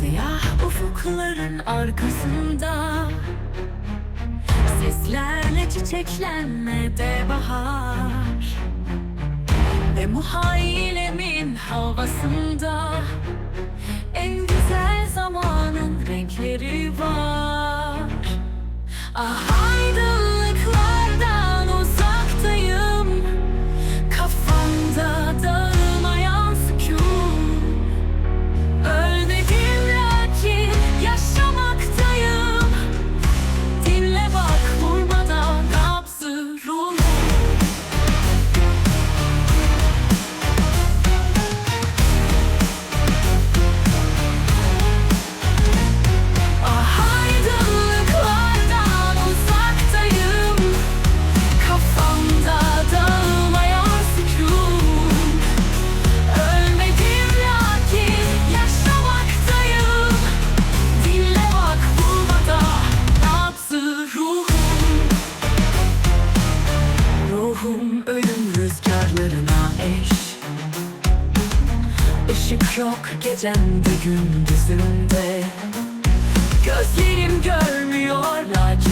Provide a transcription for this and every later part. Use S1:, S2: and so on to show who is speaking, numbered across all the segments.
S1: Siyah ufukların arkasında Seslerle çiçeklenmede bahar. Ve muhayyilemin havasında En güzel zamanın renkleri var. Ah eş. Işık yok gecende gündüzümde Gözlerim görmüyor acı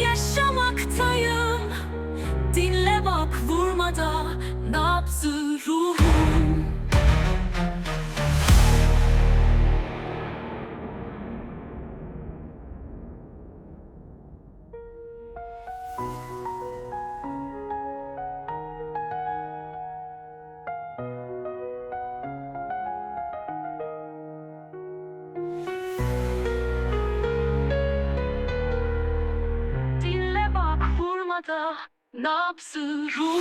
S1: yaşamaktayım. Dinle bak vurmada daha dünyada nabzı ruhu